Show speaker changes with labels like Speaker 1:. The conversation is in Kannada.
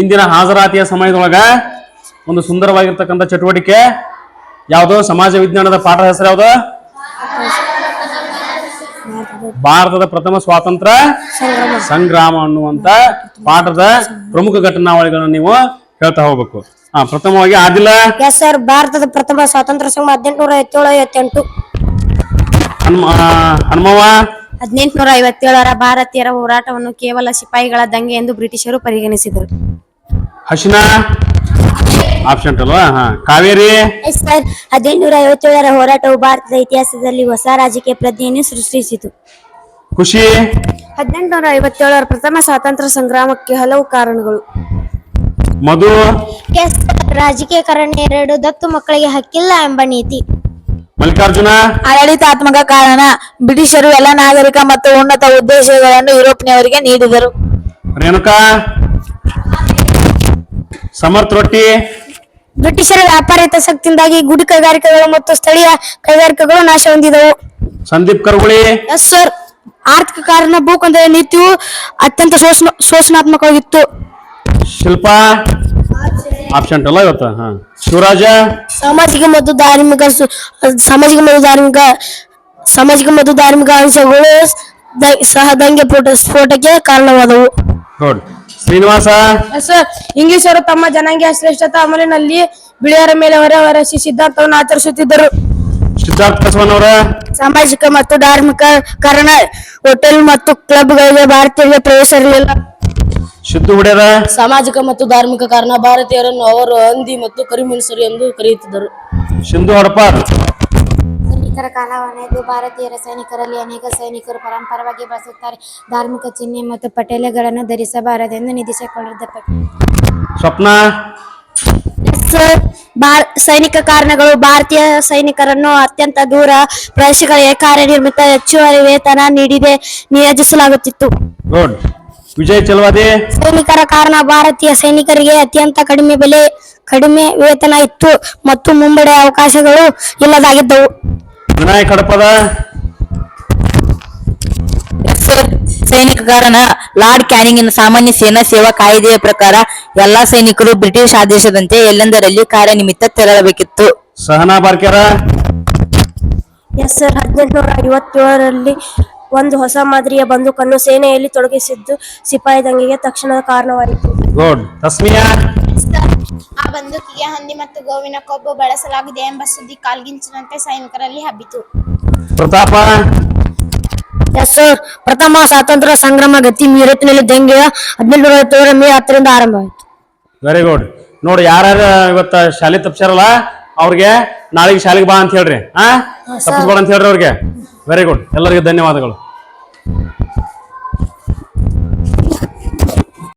Speaker 1: ಇಂದಿನ ಹಾಜರಾತಿಯ ಸಮಯದೊಳಗೆ ಒಂದು ಸುಂದರವಾಗಿರ್ತಕ್ಕಂಥ ಚಟುವಟಿಕೆ. ಯಾವುದು? ಸಮಾಜ ವಿಜ್ಞಾನದ ಪಾಠ ಹೆಸರು ಯಾವುದು? ಭಾರತದ ಪ್ರಥಮ ಸ್ವಾತಂತ್ರ್ಯ ಸಂಗ್ರಾಮ ಅನ್ನುವಂತ ಪಾಠದ ಪ್ರಮುಖ ಘಟನಾವಳಿಗಳನ್ನು ನೀವು ಹೇಳ್ತಾ ಹೋಗ್ಬೇಕು. ಹಾ ಪ್ರಥಮವಾಗಿ ಆದಿಲ್ಲ
Speaker 2: ಎಸ್ ಸರ್ ಭಾರತದ ಪ್ರಥಮ ಸ್ವಾತಂತ್ರ್ಯ ಸಂಗ್ರಾಮ ಹದಿನೆಂಟುನೂರ ಐವತ್ತೇಳು ಐವತ್ತೆಂಟು.
Speaker 1: ಹನುಮವ
Speaker 2: ಹದಿನೆಂಟುನೂರ ಐವತ್ತೇಳರ ಭಾರತೀಯರ ಹೋರಾಟವನ್ನು ಕೇವಲ ಸಿಪಾಯಿಗಳ ದಂಗೆ ಎಂದು ಬ್ರಿಟಿಷರು ಪರಿಗಣಿಸಿದರು.
Speaker 1: ಹಸಿನ ಆಪ್ಷನ್ ಅಲ್ವಾ ಹಾ. ಕಾವೇರಿ?
Speaker 2: ಸರ್ ಹದಿನೆಂಟುನೂರ ಐವತ್ತೇಳರ ಹೋರಾಟವು ಭಾರತದ ಇತಿಹಾಸದಲ್ಲಿ ಹೊಸ ರಾಜಕೀಯ ಪ್ರಜ್ಞೆಯನ್ನು ಸೃಷ್ಟಿಸಿತು.
Speaker 1: ಖುಷಿ?
Speaker 2: ಹದಿನೆಂಟುನೂರ ಐವತ್ತೇಳರ ಪ್ರಥಮ ಸ್ವಾತಂತ್ರ್ಯ ಸಂಗ್ರಾಮಕ್ಕೆ ಹಲವು ಕಾರಣಗಳು.
Speaker 1: ಮಧು?
Speaker 2: ಎಸ್ ರಾಜಕೀಯಕರಣ ಎರಡು ದತ್ತು ಮಕ್ಕಳಿಗೆ ಹಕ್ಕಿಲ್ಲ ಎಂಬ ನೀತಿ.
Speaker 1: ಮಲ್ಲಿಕಾರ್ಜುನ?
Speaker 2: ಆಡಳಿತಾತ್ಮಕ ಕಾರಣ ಬ್ರಿಟಿಷರು ಎಲ್ಲ ನಾಗರಿಕ ಮತ್ತು ಉನ್ನತ ಉದ್ದೇಶಗಳನ್ನು ಯುರೋಪ್ನವರಿಗೆ ನೀಡಿದರು.
Speaker 1: ರೇಣುಕಾ? ಸಮರ್ಥ ರೊಟ್ಟಿ.
Speaker 2: ಬ್ರಿಟಿಷರ ವ್ಯಾಪಾರ ಹಿತಾಸಕ್ತಿಯಿಂದಾಗಿ ಗುಡಿ ಕೈಗಾರಿಕೆಗಳು ಮತ್ತು ಸ್ಥಳೀಯ ಕೈಗಾರಿಕೆಗಳು ನಾಶ ಹೊಂದಿದವು.
Speaker 1: ಸಂದೀಪ್ ಕರ್ಗುಳಿ.
Speaker 2: ಎಸ್ ಸರ್ ಆರ್ಥಿಕ ಕಾರಣ ಭೂಕಂದ ನೀತಿಯು ಅತ್ಯಂತ ಶೋಷಣ ಶೋಷಣಾತ್ಮಕವಾಗಿತ್ತು.
Speaker 1: ಶಿಲ್ಪ. ಆಪ್ಷನ್ ಅಲ್ಲ ಇವತ್ತು? ಹಾ. ಶಿವರಾಜ.
Speaker 2: ಸಾಮಾಜಿಕ ಮತ್ತು ಧಾರ್ಮಿಕ ಸಾಮಾಜಿಕ ಮತ್ತು ಧಾರ್ಮಿಕ ಸಾಮಾಜಿಕ ಮತ್ತು ಧಾರ್ಮಿಕ ಅಂಶಗಳು ದ- ಸಹ ದಂಗೆ ಸ್ಫೋಟಕ್ಕೆ ಕಾರಣವಾದವು.
Speaker 1: ಗುಡ್ ಶ್ರೀನಿವಾಸ.
Speaker 2: ಸರ್ ಇಂಗ್ಲಿಷರು ತಮ್ಮ ಜನಾಂಗೀಯ ಶ್ರೇಷ್ಠತಾ ಅಮಲಿನಲ್ಲಿ ಬಿಳಿಯರ ಮೇಲೆ ಹೊರ ಹೊರಸಿ ಸಿದ್ಧಾಂತವನ್ನು ಆಚರಿಸುತ್ತಿದ್ದರು.
Speaker 1: ಸಿದ್ಧಾರ್ಥ ಬಸವನವರ
Speaker 2: ಸಾಮಾಜಿಕ ಮತ್ತು ಧಾರ್ಮಿಕ ಕಾರಣ ಹೋಟೆಲ್ ಮತ್ತು ಕ್ಲಬ್ಗಳಿಗೆ ಭಾರತೀಯರಿಗೆ ಪ್ರವೇಶ ಇರಲಿಲ್ಲ.
Speaker 1: ಶುದ್ಧ ಹುಡ್ಯದ
Speaker 2: ಸಾಮಾಜಿಕ ಮತ್ತು ಧಾರ್ಮಿಕ ಕಾರಣ ಭಾರತೀಯರನ್ನು ಅವರು ಹಂದಿ ಮತ್ತು ಕರಿಮನುಷ್ಯರು ಎಂದು ಕರೆಯುತ್ತಿದ್ದರು.
Speaker 1: ಸಿಂಧು ಹಡಪಾರ್.
Speaker 2: ಸೈನಿಕರ ಭಾರತೀಯ ಸೈನಿಕರಲ್ಲಿ ಅನೇಕ ಸೈನಿಕರು ಪರಂಪರವಾಗಿ ಬಳಸುತ್ತಾರೆ ಧಾರ್ಮಿಕ ಚಿಹ್ನೆ ಮತ್ತು ಪಟೇಲೆಗಳನ್ನು ಧರಿಸಬಾರದೆಂದು ನಿಧಿಸಿಕೊಂಡಿದ್ದ
Speaker 1: ಸ್ವಪ್ನ?
Speaker 2: ಸೈನಿಕ ಕಾರಣಗಳು ಭಾರತೀಯ ಸೈನಿಕರನ್ನು ಅತ್ಯಂತ ದೂರ ಪ್ರದೇಶಗಳಿಗೆ ಕಾರ್ಯನಿರ್ಮಿತ ಹೆಚ್ಚುವರಿ ವೇತನ ನೀಡಿದೆ ನಿಯೋಜಿಸಲಾಗುತ್ತಿತ್ತು.
Speaker 1: ಗುಡ್ ವಿಜಯ್ ಚಲವಾದಿ
Speaker 2: ಸೈನಿಕರ ಕಾರಣ ಭಾರತೀಯ ಸೈನಿಕರಿಗೆ ಅತ್ಯಂತ ಕಡಿಮೆ ಬೆಲೆ ಕಡಿಮೆ ವೇತನ ಇತ್ತು ಮತ್ತು ಮುಂಬಡೆ ಅವಕಾಶಗಳು ಇಲ್ಲದಾಗಿದ್ದವು.
Speaker 1: ವಿನಾಯಕ್ ಕಡಪದ.
Speaker 3: ಸೈನಿಕ ಕಾರಣ ಲಾರ್ಡ್ ಕ್ಯಾನಿಂಗಿನ ಸಾಮಾನ್ಯ ಸೇನಾ ಸೇವಾ ಕಾಯ್ದೆಯ ಪ್ರಕಾರ ಎಲ್ಲಾ ಸೈನಿಕರು ಬ್ರಿಟಿಷ್ ಆದೇಶದಂತೆ ಎಲ್ಲೆಂದರಲ್ಲಿ ಕಾರ್ಯನಿಮಿತ್ತ ತೆರಳಬೇಕಿತ್ತು.
Speaker 1: ಸಹನಾ ಬಾರ್ಕೆರ
Speaker 2: ಎಸ್ ಸರ್ ಹದಿನೆಂಟುನೂರ ಐವತ್ತೇಳರಲ್ಲಿ ಒಂದು ಹೊಸ ಮಾದರಿಯ ಬಂದೂಕನ್ನು ಸೇನೆಯಲ್ಲಿ ತೊಡಗಿಸಿದ್ದು ಸಿಪಾಯಿ ದಂಗೆಗೆ ತಕ್ಷಣದ ಕಾರಣವಾಯಿತು.
Speaker 1: ಗುಡ್ ತಸ್ಮಿಯಾ?
Speaker 4: ಆ ಬಂದೂಕಿಗೆ ಹಂದಿ ಮತ್ತು ಗೋವಿನ ಕೊಬ್ಬು ಬಳಸಲಾಗಿದೆ ಎಂಬ ಸುದ್ದಿ ಕಾಲ್ಗಿಂಚಿನಂತೆ ಸೈನಿಕರಲ್ಲಿ ಹಬ್ಬಿತು.
Speaker 1: ಪ್ರತಾಪ.
Speaker 2: ಎಸ್ ಸರ್ ಪ್ರಥಮ ಸ್ವಾತಂತ್ರ್ಯ ಸಂಗ್ರಾಮ ಗತಿ ಮೀರತ್ನಲ್ಲಿ ದಂಗೆಯ ಹದಿನೆಂಟುನೂರ ಐವತ್ತೇಳರ ಮೇ ಹತ್ತರಿಂದ ಆರಂಭವಾಯಿತು.
Speaker 1: ವೆರಿ ಗುಡ್ ನೋಡಿ ಯಾರ್ಯಾರು ಇವತ್ತ ಶಾಲೆ ತಪ್ಸ್ಯಾರಲ್ಲ ಅವ್ರಿಗೆ ನಾಳೆಗೆ ಶಾಲೆಗೆ ಬಾ ಅಂತ ಹೇಳ್ರಿ ಹಾ? ತಪ್ಪಿಸ್ಬೇಡ ಅಂತ ಹೇಳ್ರಿ ಅವ್ರಿಗೆ. ವೆರಿ ಗುಡ್ ಎಲ್ಲರಿಗೂ ಧನ್ಯವಾದಗಳು.